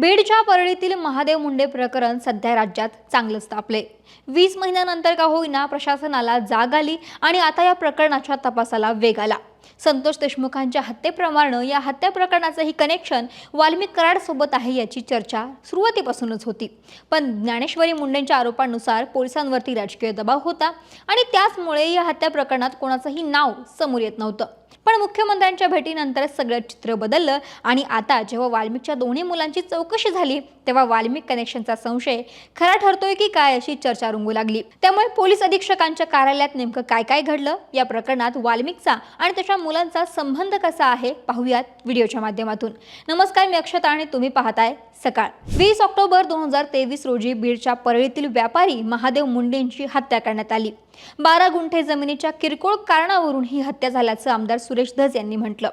बीडच्या परळीतील महादेव मुंडे प्रकरण सध्या राज्यात चांगलंच तापले. वीस महिन्यानंतर का होईना प्रशासनाला जाग आली आणि आता या प्रकरणाच्या तपासाला वेग आला. संतोष देशमुखांच्या हत्येप्रमाणे या हत्या प्रकरणाचंही कनेक्शन वाल्मिक कराडसोबत आहे याची चर्चा सुरुवातीपासूनच होती. पण ज्ञानेश्वरी मुंडेंच्या आरोपांनुसार पोलिसांवरती राजकीय दबाव होता आणि त्याचमुळे या हत्या प्रकरणात कोणाचंही नाव समोर येत नव्हतं. पण मुख्यमंत्र्यांच्या भेटीनंतर सगळं चित्र बदललं आणि आता जेव्हा वाल्मिकच्या दोन्ही मुलांची चौकशी झाली तेव्हा वाल्मिक कनेक्शनचा संशय खरा ठरतोय की काय अशी चर्चा रंगू लागली. त्यामुळे पोलीस अधीक्षकांच्या कार्यालयात नेमकं काय काय घडलं या प्रकरणात वाल्मिकचा आणि त्याच्या मुलांचा संबंध कसा आहे पाहूयात व्हिडिओच्या माध्यमातून. नमस्कार मी अक्षता आणि तुम्ही पाहताय सकाळ. वीस ऑक्टोबर दोन हजार तेवीस रोजी बीडच्या परळीतील व्यापारी महादेव मुंडेंची हत्या करण्यात आली. बारा गुंठे जमिनीच्या किरकोळ कारणावरून ही हत्या झाल्याचं आमदार सुरेश धस यांनी म्हटलं.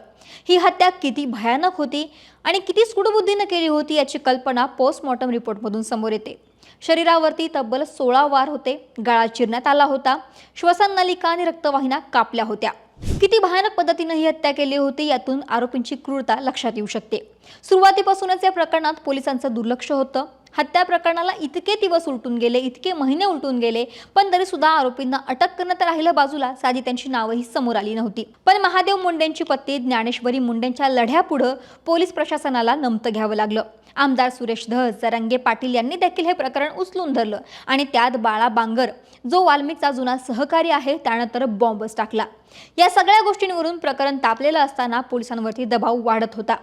ही हत्या किती भयानक होती आणि किती सुडबुद्धीनं केली होती याची कल्पना पोस्टमॉर्टम रिपोर्टमधून समोर येते. शरीरावरती तब्बल सोळा वार होते गळा चिरण्यात आला होता श्वसन नलिका आणि रक्तवाहिन्या कापल्या होत्या. किती भयानक पद्धतीनं ही हत्या केली होती यातून आरोपींची क्रूरता लक्षात येऊ शकते. सुरुवातीपासूनच या प्रकरणात पोलिसांचं दुर्लक्ष होतं. हत्या प्रकरणाला इतके दिवस उलटून गेले इतके महिने उलटून गेले पण तरी सुद्धा आरोपींना अटक करण्यात राहिलं बाजूला साधी त्यांची नावही समोर आली नव्हती. पण महादेव मुंडेंची पत्नी ज्ञानेश्वरी मुंडेंच्या लढ्यापुढं पोलीस प्रशासनाला नमतं घ्यावं लागलं. आमदार सुरेश धस रंगे पाटील यांनी देखील हे प्रकरण उचलून धरलं आणि त्यात बाळा बांगर जो वाल्मिकचा जुना सहकारी आहे त्यानं तर बॉम्बच टाकला. या सगळ्या गोष्टींवरून प्रकरण तापलेलं असताना पोलिसांवरती दबाव वाढत होता.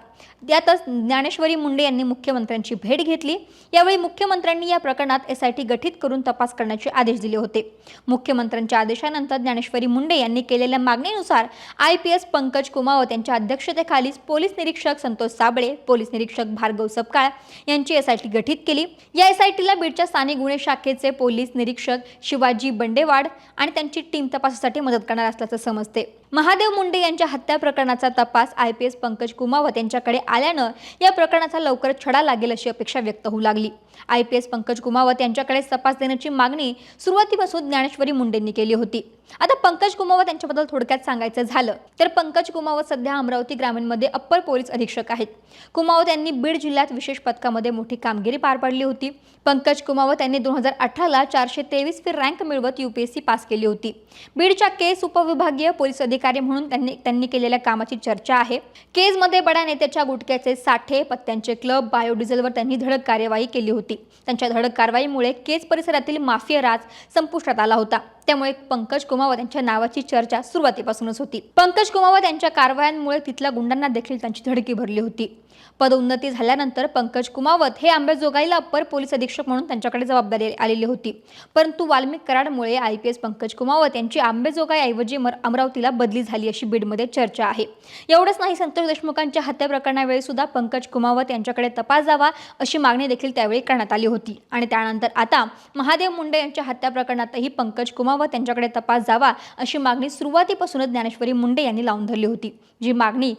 त्यातच ज्ञानेश्वरी मुंडे यांनी मुख्यमंत्र्यांची भेट घेतली. यावेळी मुख्यमंत्र्यांनी या प्रकरणात एस आय टी गठीत करून तपास करण्याचे आदेश दिले होते. मुख्यमंत्र्यांच्या आदेशानंतर ज्ञानेश्वरी मुंडे यांनी केलेल्या मागणीनुसार I P S Pankaj Kumawat यांच्या अध्यक्षतेखाली पोलीस निरीक्षक संतोष साबळे पोलीस निरीक्षक भार्गव सपकाळ यांची एस आय टी गठीत केली. या एस आय टीला बीडच्या स्थानिक गुन्हे शाखेचे पोलीस निरीक्षक शिवाजी बंडेवाड आणि त्यांची टीम तपासासाठी मदत करणार असल्याचं समज समजते महादेव मुंडे यांच्या हत्या प्रकरणाचा तपास I P S Pankaj Kumawat यांच्याकडे आल्यानं या प्रकरणाचा लवकरच छडा लागेल अशी अपेक्षा व्यक्त होऊ लागली. I P S Pankaj Kumawat यांच्याकडे तपास देण्याची मागणी सुरुवातीपासून ज्ञानेश्वरी मुंडेंनी केली होती. आता पंकज कुमावत यांच्याबद्दल थोडक्यात सांगायचं झालं तर पंकज कुमावत सध्या अमरावती ग्रामीणमध्ये अप्पर पोलीस अधीक्षक आहेत. कुमावत यांनी बीड जिल्ह्यात विशेष पथकामध्ये मोठी कामगिरी पार पाडली होती. पंकज कुमावत यांनी दोन हजार अठराला चारशे तेवीस फी रँक मिळवत यूपीएससी पास केली होती. बीडच्या केस उपविभागीय पोलीस अधिकारी म्हणून त्यांनी त्यांनी केलेल्या कामाची चर्चा आहे. केजमध्ये बड्या नेत्याच्या गुटक्याचे साठे पत्त्यांचे क्लब बायोडिझेलवर त्यांनी धडक कार्यवाही केली होती. त्यांच्या धडक कारवाईमुळे केज परिसरातील माफिया राज संपुष्टात आला होता. त्यामुळे पंकज कुमावत यांच्या नावाची चर्चा सुरुवातीपासूनच होती. पंकज कुमावत यांच्या कारवायांमुळे तिथल्या गुंडांना देखील त्यांची धडकी भरली होती. पदोन्नती झाल्यानंतर पंकज कुमावत हे आंबेजोगाईला अप्पर पोलीस अधीक्षक म्हणून त्यांच्याकडे जबाबदारी आलेली होती. परंतु Valmik कराडमुळे I P S Pankaj Kumawat यांची आंबेजोगाईऐवजी मर अमरावतीला बदली झाली अशी बीडमध्ये चर्चा आहे. एवढंच नाही संतोष देशमुखांच्या हत्या प्रकरणावेळी सुद्धा पंकज कुमावत यांच्याकडे तपास जावा अशी मागणी देखील त्यावेळी करण्यात आली होती. आणि त्यानंतर आता महादेव मुंडे यांच्या हत्या प्रकरणातही पंकज कुमावत व त्यांच्याकडे तपास जावा अशी मागणी सुरुवातीपासूनच ज्ञानेश्वरी मुंडे यांनी लावून धरली होती जी मागणी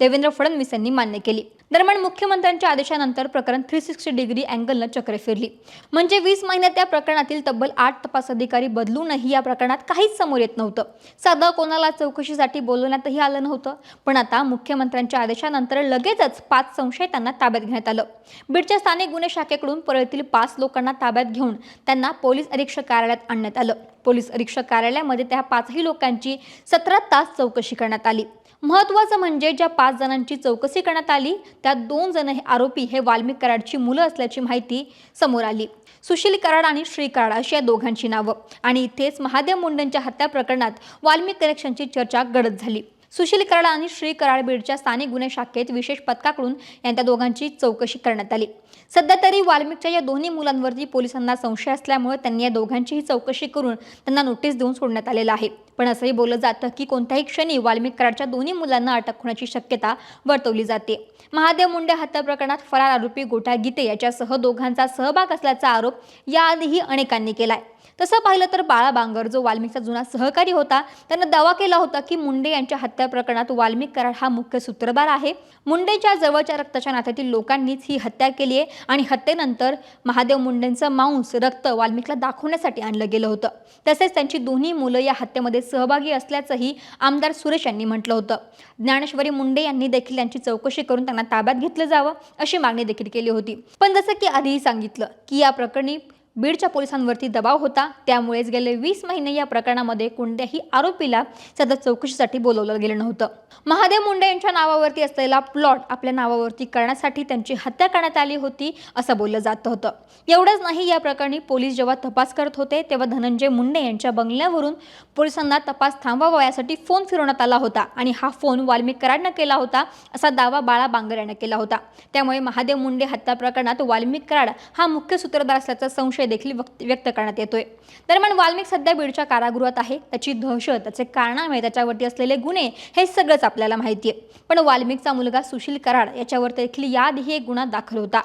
देवेंद्र फडणवीस यांनी मान्य केली. दरम्यान मुख्यमंत्र्यांच्या आदेशानंतर प्रकरण थ्री सिक्स्टी डिग्री अँगलनं चक्रे फिरली. म्हणजे वीस महिन्यात त्या प्रकरणातील तब्बल आठ तपास अधिकारी बदलूनही या प्रकरणात काहीच समोर येत नव्हतं. साधं कोणाला चौकशीसाठी बोलवण्यातही आलं नव्हतं पण आता मुख्यमंत्र्यांच्या आदेशानंतर लगेचच पाच संशयितांना ताब्यात घेण्यात आलं. बीडच्या स्थानिक गुन्हे शाखेकडून परळीतील पाच लोकांना ताब्यात घेऊन त्यांना पोलीस अधीक्षक कार्यालयात आणण्यात आलं. पोलीस अधीक्षक कार्यालयामध्ये त्या पाचही लोकांची सतरा तास चौकशी करण्यात आली. महत्त्वाचं म्हणजे ज्या पाच जणांची चौकशी करण्यात आली त्यात दोन जण हे आरोपी हे वाल्मिक कराडची मुलं असल्याची माहिती समोर आली. सुशील कराड आणि श्री कराड अशी या दोघांची नावं. आणि इथेच महादेव मुंडेंच्या हत्या प्रकरणात वाल्मिक कनेक्शनची चर्चा गडद झाली. सुशील कराड आणि श्री कराड बीडच्या स्थानिक गुन्हे शाखेत विशेष पथकाकडून यांच्या दोघांची चौकशी करण्यात आली. सध्या तरी वाल्मिकच्या या दोन्ही मुलांवरती पोलिसांना संशय असल्यामुळे त्यांनी या दोघांचीही चौकशी करून त्यांना नोटीस देऊन सोडण्यात आलेलं आहे. पण असंही बोललं जातं की कोणत्याही क्षणी वाल्मिक कराडच्या दोन्ही मुलांना अटक होण्याची शक्यता वर्तवली जाते. महादेव मुंडे हत्या प्रकरणात फरार आरोपी गोटा गीते याच्यासह दोघांचा सहभाग असल्याचा आरोप याआधीही अनेकांनी केलाय. तसं पाहिलं तर बाळा बांगर जो वाल्मिकचा जुना सहकारी होता त्यानं दावा केला होता की मुंडे यांच्या हत्या प्रकरणात वाल्मिक कराड हा मुख्य सूत्रधार आहे. मुंडेच्या जवळच्या रक्ताच्या नात्यातील लोकांनीच ही हत्या केली आहे आणि हत्येनंतर महादेव मुंडेंचं मांस रक्त वाल्मिकला दाखवण्यासाठी आणलं गेलं होतं. तसेच त्यांची दोन्ही मुलं या हत्येमध्ये सहभागी असल्याचंही आमदार सुरेश यांनी म्हटलं होतं. ज्ञानेश्वरी मुंडे यांनी देखील यांची चौकशी करून त्यांना ताब्यात घेतलं जावं अशी मागणी देखील केली होती. पण जसं की आधीही सांगितलं की या प्रकरणी बीडच्या पोलिसांवरती दबाव होता. त्यामुळेच गेले वीस महिने या प्रकरणामध्ये कोणत्याही आरोपीला सध्या चौकशीसाठी बोलवलं गेलं नव्हतं. महादेव मुंडे यांच्या नावावरती असलेला प्लॉट आपल्या नावावरती करण्यासाठी त्यांची हत्या करण्यात आली होती असं बोललं जात होतं. एवढंच नाही या प्रकरणी पोलीस जेव्हा तपास करत होते तेव्हा धनंजय मुंडे यांच्या बंगल्यावरून पोलिसांना तपास थांबवावा यासाठी फोन फिरवण्यात आला होता आणि हा फोन वाल्मिक कराडनं केला होता असा दावा बाळा बांगर यानं केला होता. त्यामुळे महादेव मुंडे हत्या प्रकरणात वाल्मिक कराड हा मुख्य सूत्रधार असल्याचा संशय देखील व्यक्त करण्यात येतोय. दरम्यान वाल्मिक सध्या बीडच्या कारागृहात आहे. त्याची दहशत त्याचे कारणामुळे त्याच्यावरती असलेले गुन्हे हे सगळंच आपल्याला माहिती आहे पण वाल्मिकचा मुलगा सुशील कराड याच्यावर देखील याआधी एक गुन्हा दाखल होता.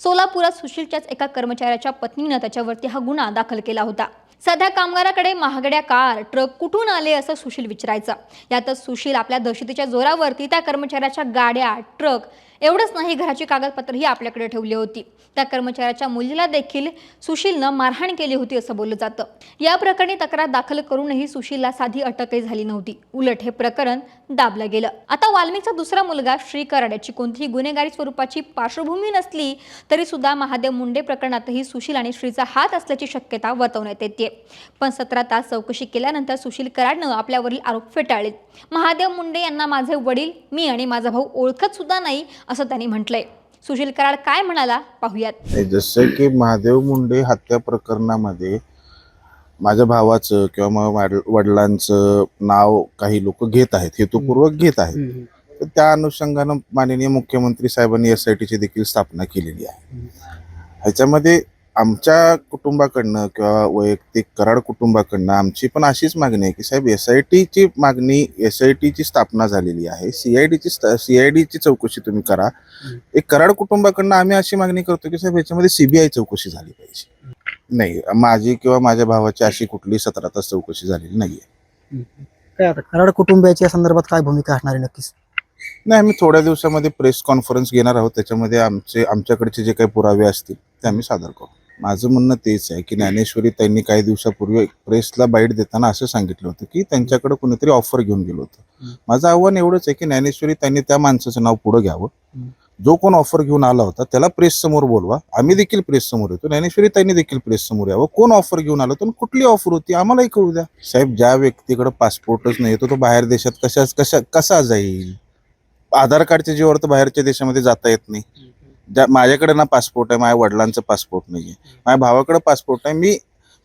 सोलापुरात सुशीलच्याच एका कर्मचाऱ्याच्या पत्नीनं त्याच्यावरती हा गुन्हा दाखल केला होता. सध्या कामगाराकडे महागड्या कार ट्रक कुठून आले असं सुशील विचारायचं. यातच सुशील आपल्या दहशतीच्या जोरावरती त्या कर्मचाऱ्याच्या गाड्या ट्रक एवढंच नाही घराची कागदपत्रही आपल्याकडे ठेवली होती. त्या कर्मचाऱ्याच्या मुलीला देखील सुशीलनं मारहाण केली होती असं बोललं जातं. या प्रकरणी तक्रार दाखल करूनही सुशीलला साधी अटकही झाली नव्हती. उलट हे प्रकरण दाबलं गेलं. आता वाल्मिकचा दुसरा मुलगा श्री कराड्याची कोणतीही गुन्हेगारी स्वरूपाची पार्श्वभूमी नसली तरी सुद्धा महादेव मुंडे प्रकरणातही सुशील आणि श्रीचा हात असल्याची शक्यता वर्तवण्यात येते. पण सतरा तास चौकशी केल्यानंतर सुशील कराडनं आपल्यावरील आरोप फेटाळले. महादेव मुंडे यांना माझे वडील मी आणि माझा भाऊ ओळखत सुद्धा नाही असं त्यांनी म्हटलंय. सुशील कराड काय म्हणाला? पाहूयात. जसं की महादेव मुंडे हत्या प्रकरणामध्ये माझ्या भावाचं किंवा मग वाड- वडिलांचं नाव काही लोक घेत आहेत हेतुपूर्वक घेत आहेत. तर त्या अनुषंगानं माननीय मुख्यमंत्री साहेबांनी एस आय टीची देखील स्थापना केलेली आहे. ह्याच्यामध्ये आमच्या कुटुंबाकडनं किंवा वैयक्तिक कराड कुटुंबाकडनं आमची पण अशीच मागणी आहे की साहेब एस आय टीची मागणी एस आय टीची स्थापना झालेली आहे. सी आय डीची सी आय डीची चौकशी तुम्ही करा. एक कराड कुटुंबाकडनं आम्ही अशी मागणी करतो की साहेब याच्यामध्ये सीबीआय चौकशी झाली पाहिजे. नाही माझी किंवा माझ्या भावाची अशी कुठली सतरा तास चौकशी झालेली नाहीये. काय आता कराड कुटुंबियाच्या संदर्भात काय भूमिका असणार आहे नक्कीच? नाही आम्ही थोड्या दिवसामध्ये प्रेस कॉन्फरन्स घेणार आहोत. त्याच्यामध्ये आमचे आमच्याकडचे जे काही पुरावे असतील ते आम्ही सादर करू. माझं म्हणणं तेच आहे की ज्ञानेश्वरी त्यांनी काही दिवसापूर्वी प्रेसला बाईट देताना असं सांगितलं होतं की त्यांच्याकडे कोणीतरी ऑफर घेऊन गेलो होतं. माझं आव्हान एवढंच आहे की ज्ञानेश्वरी त्यांनी त्या माणसाचं नाव पुढे घ्यावं. जो कोण ऑफर घेऊन आला होता त्याला प्रेस समोर बोलवा. आम्ही देखील प्रेस समोर येतो. ज्ञानेश्वरी त्यांनी देखील प्रेस समोर यावं. कोण ऑफर घेऊन आलं होतं कुठली ऑफर होती आम्हालाही कळू द्या. साहेब ज्या व्यक्तीकडे पासपोर्टच नाही तो तो बाहेर देशात कशा कशा कसा जाईल? आधार कार्डच्या जीवावर तर बाहेरच्या देशामध्ये जाता येत नाही. ज्या माझ्याकडे ना पासपोर्ट आहे माझ्या वडिलांचं पासपोर्ट नाही आहे माझ्या भावाकडे पासपोर्ट आहे मी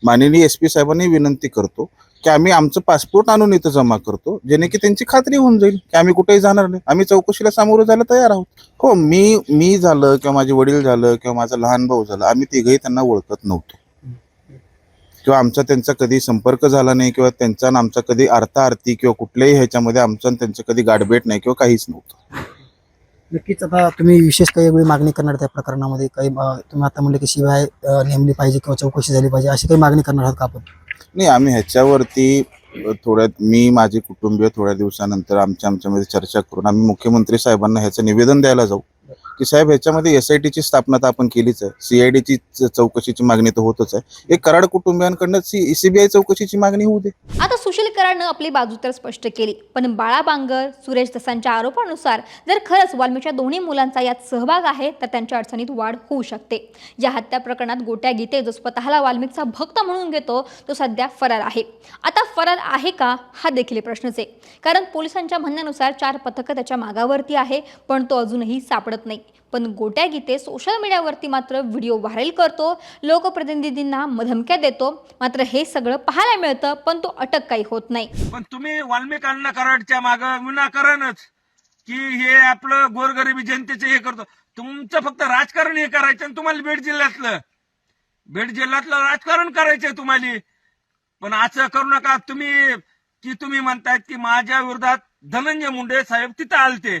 माननीय एस पी साहेबांनी विनंती करतो की आम्ही आमचं पासपोर्ट आणून इथं जमा करतो जेणे की त्यांची खात्री होऊन जाईल की आम्ही कुठेही जाणार नाही. आम्ही चौकशीला सामोरं जायला तयार आहोत. हो मी मी झालं किंवा माझे वडील झालं किंवा माझा लहान भाऊ झाला आम्ही तिघही त्यांना ओळखत नव्हतो. किंवा आमचा त्यांचा कधी संपर्क झाला नाही किंवा त्यांचा आणि आमचा कधी अर्थार्थी किंवा कुठल्याही ह्याच्यामध्ये आमचा त्यांचं कधी गाठभेट नाही किंवा काहीच नव्हतं. नक्कीच आता तुम्ही विशेष काही वेगळी मागणी करणार त्या प्रकरणामध्ये काही तुम्ही आता म्हणले की शिवाय नेमली पाहिजे किंवा चौकशी झाली पाहिजे अशी काही मागणी करणार आहात का आपण? नाही आम्ही ह्याच्यावरती थोड्यात मी माझे कुटुंबीय थोड्या दिवसानंतर आमच्या आमच्यामध्ये चर्चा करून आम्ही मुख्यमंत्री साहेबांना ह्याचं निवेदन द्यायला जाऊ. की साहेब ह्याच्यामध्ये एस आय टीची स्थापना तर आपण केलीच आहे. सीआयडीची चौकशीची मागणी तर होतच आहे. एक कराड कुटुंबियांकडनं सी सीबीआय चौकशीची मागणी होऊ दे. आता सुशील कराडनं आपली बाजू तर स्पष्ट केली. पण बाळा बांगर सुरेश दसांच्या आरोपानुसार जर खरंच वाल्मीच्या दोन्ही मुलांचा यात सहभाग आहे तर त्यांच्या अडचणीत वाढ होऊ शकते. या हत्या प्रकरणात गोट्या गीते जो स्वतःला वाल्मिकचा भक्त म्हणून घेतो तो सध्या फरार आहे. आता फरार आहे का? हा देखील प्रश्नच आहे. कारण पोलिसांच्या म्हणण्यानुसार चार पथकं त्याच्या मागावरती आहे पण तो अजूनही सापडत नाही. पण गोट्या गीते सोशल मीडियावरती मात्र व्हिडिओ व्हायरल करतो लोकप्रतिनिधींना धमक्या देतो. मात्र हे सगळं पाहायला मिळतं पण तो अटक काही होत नाही. पण तुम्ही वाल्मिकांना कराडच्या माग विनाकारणच की हे आपलं गोरगरिबी जनतेचे हे करतो. तुमचं फक्त राजकारण हे करायचं आणि तुम्हाला बीड जिल्ह्यातलं. बीड जिल्ह्यातलं राजकारण करायचंय तुम्हाला. पण असं करू नका. तुम्ही की तुम्ही म्हणतायत की माझ्या विरोधात धनंजय मुंडे साहेब तिथं आलते.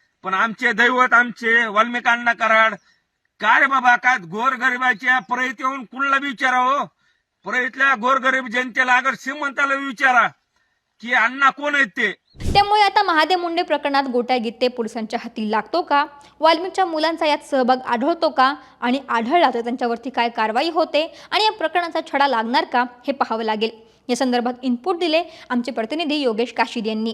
पण आमचे दैवत आमचे वाल्मिकांना कराड काय रे बाबा काय गोरगरिबाच्या परळीत येऊन कुणाला बी विचारा हो? परळीतल्या गोरगरीब जनतेला अगर श्रीमंताला विचारा की अण्णा कोण आहेत ते? त्यामुळे आता महादेव मुंडे प्रकरणात गोट्या गीते पोलिसांच्या हाती लागतो का? वाल्मिकच्या मुलांचा यात सहभाग आढळतो का? आणि आढळला तर त्यांच्यावरती काय कारवाई होते? आणि या प्रकरणाचा छडा लागणार का? हे पाहावं लागेल. या संदर्भात इनपुट दिले आमचे प्रतिनिधी योगेश काशीद यांनी.